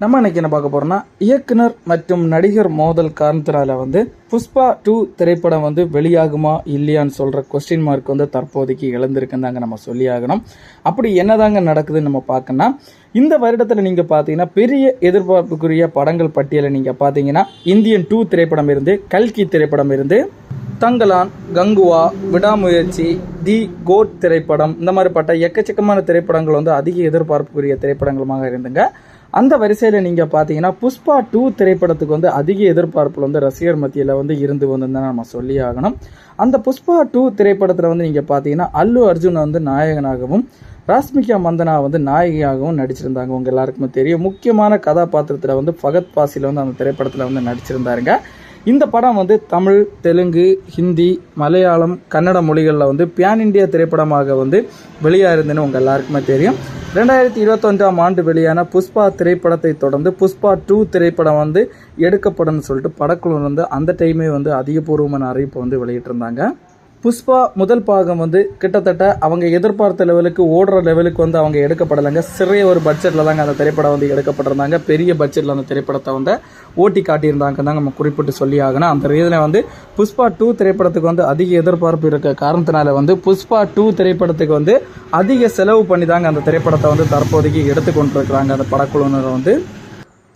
நம்ம இன்னைக்கு என்ன பார்க்க போறோம்னா இயக்குனர் மற்றும் நடிகர் மோதல் காரணத்தினால வந்து புஷ்பா டூ திரைப்படம் வந்து வெளியாகுமா இல்லையான்னு சொல்ற கொஸ்டின் மார்க் வந்து தற்போதைக்கு இழந்திருக்குன்னு தாங்க நம்ம சொல்லி ஆகணும். அப்படி என்னதாங்க நடக்குதுன்னு நம்ம பார்க்கணும்னா இந்த வருடத்தில் நீங்கள் பார்த்தீங்கன்னா பெரிய எதிர்பார்ப்புக்குரிய படங்கள் பட்டியலை நீங்கள் பார்த்தீங்கன்னா இந்தியன் டூ திரைப்படம் இருந்து கல்கி திரைப்படம் இருந்து தங்கலான் கங்குவா விடாமுயற்சி தி கோட் திரைப்படம் இந்த மாதிரிப்பட்ட எக்கச்சக்கமான திரைப்படங்கள் வந்து அதிக எதிர்பார்ப்புக்குரிய திரைப்படங்களுமாக இருந்துங்க. அந்த வரிசையில் நீங்கள் பார்த்தீங்கன்னா புஷ்பா டூ திரைப்படத்துக்கு வந்து அதிக எதிர்பார்ப்பில் வந்து ரசிகர் மத்தியில் வந்து இருந்து வந்து நம்ம சொல்லி ஆகணும். அந்த புஷ்பா டூ திரைப்படத்தில் வந்து நீங்கள் பார்த்தீங்கன்னா அல்லு அர்ஜுன் வந்து நாயகனாகவும் ராஸ்மிகா மந்தனா வந்து நாயகியாகவும் நடிச்சிருந்தாங்க. உங்கள் எல்லாருக்குமே தெரியும். முக்கியமான கதாபாத்திரத்தில் வந்து ஃபகத் பாசியில் வந்து அந்த திரைப்படத்தில் வந்து நடிச்சிருந்தாருங்க. இந்த படம் வந்து தமிழ் தெலுங்கு ஹிந்தி மலையாளம் கன்னட மொழிகளில் வந்து பியான் இந்தியா திரைப்படமாக வந்து வெளியாக இருந்துன்னு உங்கள் எல்லாருக்குமே தெரியும். ரெண்டாயிரத்தி இருபத்தொன்றாம் ஆண்டு வெளியான புஷ்பா திரைப்படத்தை தொடர்ந்து புஷ்பா டூ திரைப்படம் வந்து எடுக்கப்படும் சொல்லிட்டு படக்குழு வந்து அந்த டைமே வந்து அதிகபூர்வமான அறிவிப்பை வந்து வெளியிட்டிருந்தாங்க. புஷ்பா முதல் பாகம் வந்து கிட்டத்தட்ட அவங்க எதிர்பார்த்த லெவலுக்கு ஓடுற லெவலுக்கு வந்து அவங்க எடுக்கப்படலைங்க. சிறிய ஒரு பட்ஜெட்டில் தாங்க அந்த திரைப்படம் வந்து எடுக்கப்பட்டிருந்தாங்க. பெரிய பட்ஜெட்டில் அந்த திரைப்படத்தை வந்து ஓட்டி காட்டியிருந்தாங்க தாங்க நம்ம குறிப்பிட்டு சொல்லி ஆகணும். அந்த ரீதியில் வந்து புஷ்பா டூ திரைப்படத்துக்கு வந்து அதிக எதிர்பார்ப்பு இருக்க காரணத்தினால வந்து புஷ்பா டூ திரைப்படத்துக்கு வந்து அதிக செலவு பண்ணி தாங்க அந்த திரைப்படத்தை வந்து தற்போதைக்கு எடுத்துக்கொண்டிருக்கிறாங்க அந்த படக்குழுவினர் வந்து.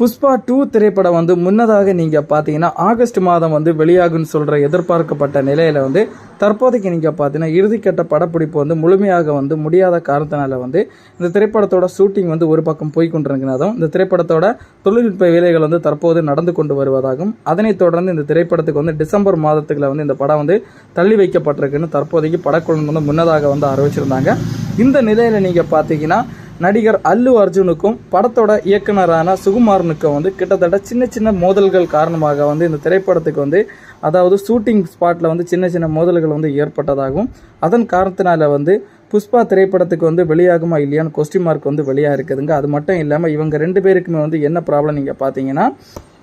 புஷ்பா டூ திரைப்படம் வந்து முன்னதாக நீங்கள் பார்த்தீங்கன்னா ஆகஸ்ட் மாதம் வந்து வெளியாகும்னு சொல்கிற எதிர்பார்க்கப்பட்ட நிலையில் வந்து தற்போதைக்கு நீங்கள் பார்த்தீங்கன்னா இறுதிக்கட்ட படப்பிடிப்பு வந்து முழுமையாக வந்து முடியாத காரணத்தினால வந்து இந்த திரைப்படத்தோட ஷூட்டிங் வந்து ஒரு பக்கம் போய்கொண்டிருக்கிறதும் இந்த திரைப்படத்தோட தொழில்நுட்ப வேலைகள் வந்து தற்போது நடந்து கொண்டு வருவதாகவும் அதனைத் தொடர்ந்து இந்த திரைப்படத்துக்கு வந்து டிசம்பர் மாதத்துக்குள்ள வந்து இந்த படம் வந்து தள்ளி வைக்கப்பட்டிருக்குன்னு தற்போதைக்கு படக்குழு வந்து முன்னதாக வந்து அறிவிச்சிருந்தாங்க. இந்த நிலையில் நீங்கள் பார்த்தீங்கன்னா நடிகர் அல்லு அர்ஜுனுக்கும் படத்தோட இயக்குனரான சுகுமாரனுக்கும் வந்து கிட்டத்தட்ட சின்ன சின்ன மோதல்கள் காரணமாக வந்து இந்த திரைப்படத்துக்கு வந்து அதாவது ஷூட்டிங் ஸ்பாட்டில் வந்து சின்ன சின்ன மோதல்கள் வந்து ஏற்பட்டதாகவும் அதன் காரணத்தினால வந்து புஷ்பா திரைப்படத்துக்கு வந்து வெளியாகுமா இல்லையான்னு கொஸ்டின் மார்க் வந்து வெளியாக இருக்குதுங்க அது மட்டும் இல்லாமல் இவங்க ரெண்டு பேருக்குமே வந்து என்ன ப்ராப்ளம் நீங்கள் பார்த்தீங்கன்னா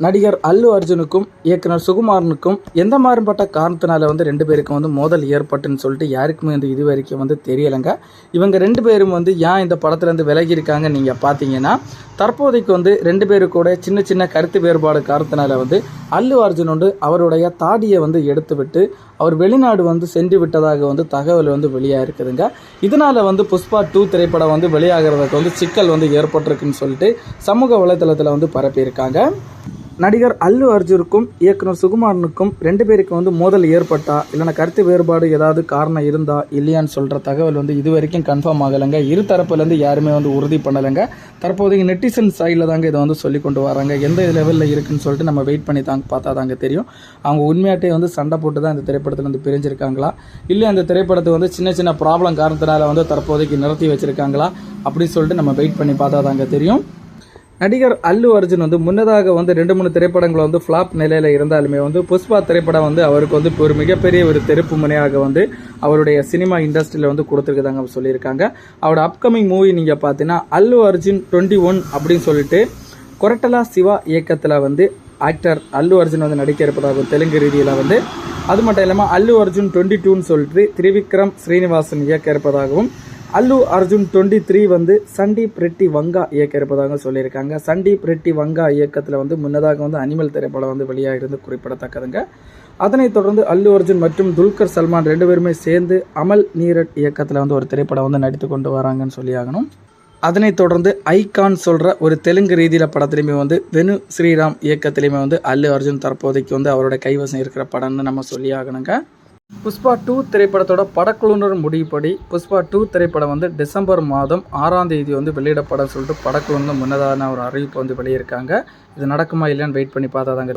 நடிகர் அல்லு அர்ஜுனுக்கும் இயக்குனர் சுகுமாரனுக்கும் எந்த மாறுபட்ட காரணத்தினால வந்து ரெண்டு பேருக்கும் வந்து மோதல் ஏற்பட்டுன்னு சொல்லிட்டு யாருக்குமே வந்து இது வரைக்கும் வந்து தெரியலைங்க. இவங்க ரெண்டு பேரும் வந்து ஏன் இந்த படத்துலேருந்து விலகி இருக்காங்க நீங்கள் பார்த்தீங்கன்னா தற்போதைக்கு வந்து ரெண்டு பேரு கூட சின்ன சின்ன கருத்து வேறுபாடு காரணத்தினால வந்து அல்லு அர்ஜுன் வந்து அவருடைய தாடியை வந்து எடுத்துவிட்டு அவர் வெளிநாடு வந்து சென்று விட்டதாக வந்து தகவல் வந்து வெளியாக இருக்குதுங்க. இதனால் வந்து புஷ்பா டூ திரைப்படம் வந்து வெளியாகிறதுக்கு வந்து சிக்கல் வந்து ஏற்பட்டிருக்குன்னு சொல்லிட்டு சமூக வலைதளத்தில் வந்து பரப்பியிருக்காங்க. நடிகர் அல்லு அர்ஜுனுக்கும் இயக்குனர் சுகுமாரனுக்கும் ரெண்டு பேருக்கு வந்து மோதல் ஏற்பட்டா? இல்லைனா கருத்து வேறுபாடு ஏதாவது காரணம் இருந்தா இல்லையான்னு சொல்கிற தகவல் வந்து இது வரைக்கும் கன்ஃபார்ம் ஆகலைங்க. இரு தரப்புலேருந்து யாருமே வந்து உறுதி பண்ணலைங்க. தற்போதைக்கு நெட்டிசன் சைடில் தாங்க இதை வந்து சொல்லி கொண்டு வராங்க. எந்த லெவலில் இருக்குன்னு சொல்லிட்டு நம்ம வெயிட் பண்ணி தாங்க பார்த்தா தாங்க தெரியும். அவங்க உண்மையாட்டே வந்து சண்டை போட்டு தான் இந்த திரைப்படத்தில் வந்து பிரிஞ்சிருக்காங்களா? இல்லை அந்த திரைப்படத்தை வந்து சின்ன சின்ன ப்ராப்ளம் காரணத்தினால வந்து தற்போதைக்கு நிறுத்தி வச்சுருக்காங்களா? அப்படின்னு சொல்லிட்டு நம்ம வெயிட் பண்ணி பார்த்தா தாங்க தெரியும். நடிகர் அல்லு அர்ஜுன் வந்து முன்னதாக வந்து ரெண்டு மூணு திரைப்படங்கள் வந்து ஃப்ளாப் நிலையில் இருந்தாலுமே வந்து புஷ்பா திரைப்படம் வந்து அவருக்கு வந்து ஒரு மிகப்பெரிய ஒரு திருப்பு முனையாக வந்து அவருடைய சினிமா இண்டஸ்ட்ரியில் வந்து கொடுத்துருக்குதாங்க சொல்லியிருக்காங்க. அவரோட அப்கமிங் மூவி நீங்கள் பார்த்தீங்கன்னா அல்லு அர்ஜுன் டுவெண்ட்டி ஒன் அப்படின்னு சொல்லிட்டு கொரட்டலா சிவா இயக்கத்தில் வந்து ஆக்டர் அல்லு அர்ஜுன் வந்து நடிக்க இருப்பதாகவும் தெலுங்கு ரீதியில் வந்து அது மட்டும் இல்லாமல் அல்லு அர்ஜுன் டுவெண்ட்டி டூன்னு சொல்லிட்டு திரிவிக்ரம் ஸ்ரீனிவாசன் இயக்க இருப்பதாகவும் அல்லு அர்ஜுன் டுவெண்ட்டி த்ரீ வந்து சண்டீப் ரெட்டி வங்கா இயக்க இருப்பதாக சொல்லியிருக்காங்க. சண்டீப் ரெட்டி வங்கா இயக்கத்தில் வந்து முன்னதாக வந்து அனிமல் திரைப்படம் வந்து வெளியாக இருந்து குறிப்பிடத்தக்கதுங்க. அதனைத் தொடர்ந்து அல்லு அர்ஜுன் மற்றும் துல்கர் சல்மான் ரெண்டு பேருமே சேர்ந்து அமல் நீரட் இயக்கத்தில் வந்து ஒரு திரைப்படம் வந்து நடித்து கொண்டு வராங்கன்னு சொல்லி ஆகணும் அதனைத் தொடர்ந்து ஐகான் சொல்கிற ஒரு தெலுங்கு ரீதியில் படத்துலையுமே வந்து வெனு ஸ்ரீராம் இயக்கத்திலையுமே வந்து அல்லு அர்ஜுன் தற்போதைக்கு வந்து அவரோட கைவசம் இருக்கிற படம்னு நம்ம சொல்லி ஆகணுங்க புஷ்பா டூ திரைப்படத்தோட படக்குழுனர் முடிவுப்படி புஷ்பா டூ திரைப்படம் வந்து டிசம்பர் மாதம் ஆறாம் தேதி வந்து வெளியிடப்பட சொல்லிட்டு படக்குழு முன்னதான ஒரு அறிவிப்பு வந்து வெளியிருக்காங்க இது நடக்குமா இல்லைன்னு வெயிட் பண்ணி பார்த்தா தாங்க